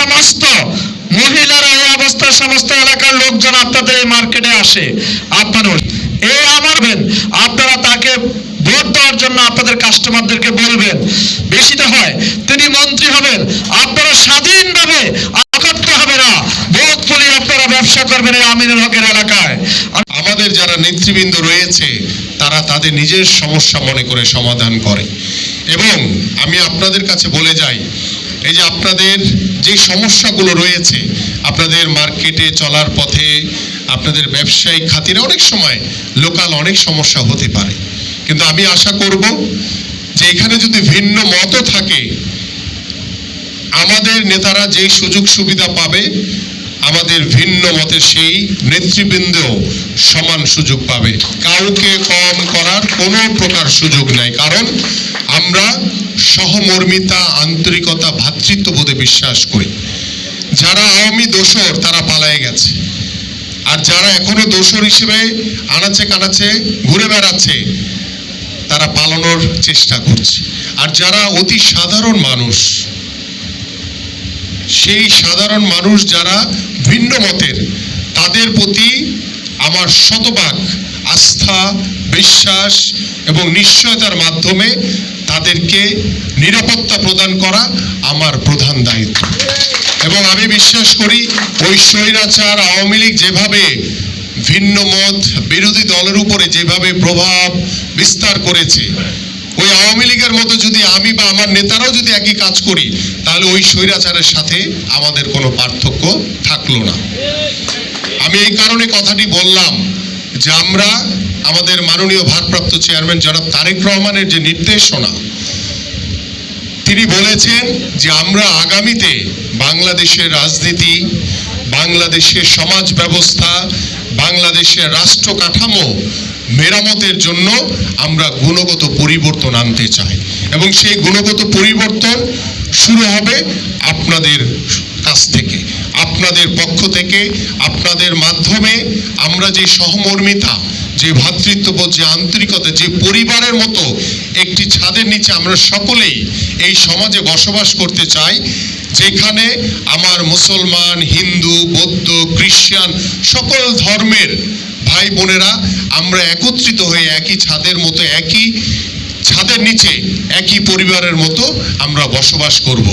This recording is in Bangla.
সমস্ত মহিলারা এই সমস্ত এলাকার লোকজন আপনাদের এই মার্কেটে আসে, আপনার আপনারা তাকে ভোট দেওয়ার জন্য আপনাদের কাস্টমারদেরকে বলবেন হয়, তিনি মন্ত্রী হবেন, আপনারা স্বাধীনভাবে হবে না। ভোট আপনারা ব্যবসা করবেন এই আমিনুল হকের এলাকায়। আমাদের যারা নেতৃবৃন্দ রয়েছে, তারা তাদের নিজের সমস্যা মনে করে সমাধান করে। এবং আমি আপনাদের কাছে বলে যাই এই যে আপনাদের যে সমস্যাগুলো রয়েছে, আপনাদের মার্কেটে চলার পথে, আপনাদের ব্যবসায়িক খাতিরে অনেক সময় লোকাল অনেক সমস্যা হতে পারে। কিন্তু আমি আশা করব যে এখানে যদি ভিন্ন মতও থাকে, আমাদের নেতারা যেই সুযোগ সুবিধা পাবে আমাদের ভিন্ন মতে সেই নেতৃবৃন্দ সমান সুযোগ পাবে। কাউকে কম করার কোনো প্রকার সুযোগ নাই, কারণ আমরা সহমর্মিতা, আন্তরিকতা ভ্রাতৃত্ববোধে বিশ্বাস করি। যারা আওয়ামী দোসর তারা পালায়ে গেছে। আর যারা এখনও দোসর হিসেবে আনাচে কানাচে ঘুরে বেড়াচ্ছে, তারা পালানোর চেষ্টা করছে। আর যারা অতি সাধারণ মানুষ সেই সাধারণ মানুষ যারা ভিন্ন মতের, তাদের প্রতি আমার শতভাগ আস্থা, বিশ্বাস এবং নিশ্চয়তার মাধ্যমে তাদেরকে নিরাপত্তা প্রদান করা আমার প্রধান দায়িত্ব। এবং আমি বিশ্বাস করি ওই স্বৈরাচার আওয়ামী লীগ যেভাবে ভিন্ন মত, বিরোধী দলের উপরে যেভাবে প্রভাব বিস্তার করেছে ওই আওয়ামী লীগের মতো যদি আমি বা আমার নেতারাও যদি একই কাজ করি, তাহলে ওই স্বৈরাচারের সাথে আমাদের কোনো পার্থক্য থাকল না। আমি এই কারণে কথাটি বললাম যে আমরা আমাদের মাননীয় ভারপ্রাপ্ত চেয়ারম্যান জনাব তারেক রহমানের যে নির্দেশনা, তিনি বলেছেন যে আমরা আগামীতে বাংলাদেশের রাজনীতি, বাংলাদেশের সমাজ ব্যবস্থা, বাংলাদেশের রাষ্ট্র কাঠামো মেরামতের জন্য আমরা গুণগত পরিবর্তন আনতে চাই। এবং সেই গুণগত পরিবর্তন শুরু হবে আপনাদের কাছ থেকে, আপনাদের পক্ষ থেকে, আপনাদের মাধ্যমে আমরা যে সহমর্মিতা, যে ভ্রাতৃত্ববোধ, যে আন্তরিকতা, যে পরিবারের মতো একটি ছাদের নিচে আমরা সকলেই এই সমাজে বসবাস করতে চাই, যেখানে আমার মুসলমান, হিন্দু, বৌদ্ধ, খ্রিস্টান সকল ধর্মের ভাই বোনেরা, আমরা একত্রিত হয়ে একই ছাদের মতো, একই ছাদের নিচে, একই পরিবারের মতো আমরা বসবাস করব।